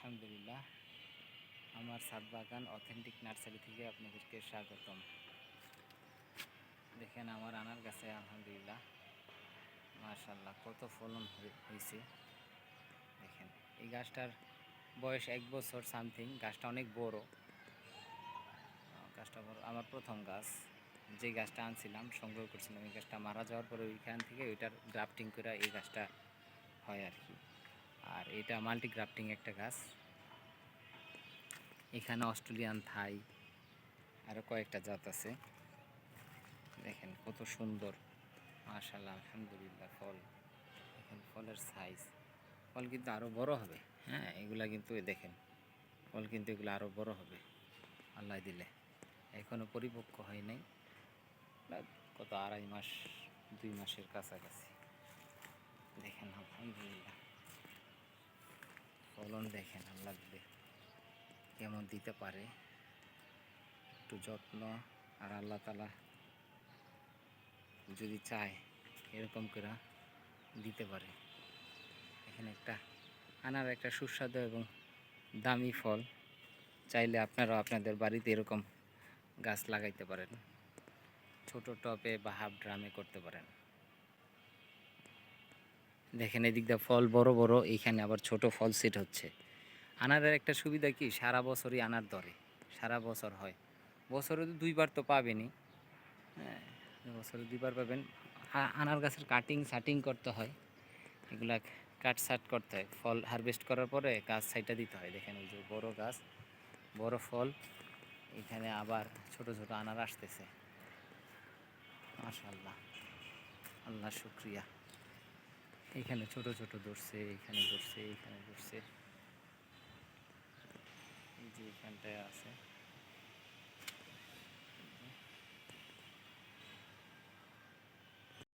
আলহামদুলিল্লাহ। আমার সাত বাগান অথেন্টিক নার্সারি থেকে আপনাদেরকে স্বাগতম। দেখেন আমার আনার গাছে আলহামদুলিল্লাহ মাশাল্লাহ কত ফলন হয়ে- হয়েছে দেখেন, এই গাছটার বয়স এক বছর সামথিং গাছটা অনেক বড়। গাছটা বড়, আমার প্রথম গাছ। যে গাছটা আনছিলাম, সংগ্রহ করছিলাম, এই গাছটা মারা যাওয়ার পরে ওইখান থেকে ওইটার গ্রাফটিং করে এই গাছটা হয় আর কি। আর এটা মাল্টি গ্রাফটিং একটা গাছ। এখানে অস্ট্রেলিয়ান থাই আরও কয়েকটা জাত আছে। দেখেন কত সুন্দর মাশাল্লাহ আলহামদুলিল্লাহ, ফল। দেখেন ফলের সাইজ ফল কিন্তু আরও বড় হবে। হ্যাঁ এগুলা কিন্তু দেখেন, ফল কিন্তু এগুলো আরও বড় হবে। আল্লাহ দিলে। এখনও পরিপক্ক হয় নাই। কত আড়াই মাস, দুই মাসের কাছাকাছি। দেখেন, আলহামদুলিল্লাহ। ফলন দেখেন, আল্লাহ কেমন দিতে পারে। একটু যত্ন, আর আল্লাহ তালা যদি চায়, এরকম করে দিতে পারে। এখানে একটা আনার একটা সুস্বাদু এবং দামি ফল, চাইলে আপনারাও আপনাদের বাড়িতে এরকম গাছ লাগাইতে পারেন। ছোট টবে বা হাফ ড্রামে করতে পারেন। দেখেন এদিক দিয়ে ফল বড় বড়, এইখানে আবার ছোট ফল সেট হচ্ছে। আনারের একটা সুবিধা কি? সারা বছরই আনার ধরে সারা বছর হয়। বছরে তো দুইবার তো পাবেনই। হ্যাঁ বছরে দুইবার পাবেন। আনার গাছের কাটিং সাটিং করতে হয়। এগুলা কাট সাট করতে হয়। ফল হারভেস্ট করার পরে গাছ সাইটা দিতে হয়। দেখেন এই যে বড় গাছ, বড় ফল, এখানে আবার ছোট ছোট আনার আসতেছে। মাশাল্লাহ আল্লাহ শুক্রিয়া। এখানে ছোট ছোট ধরছে এখানে ধরছে এখানে ধরছে। এই যে এখানটায় আছে।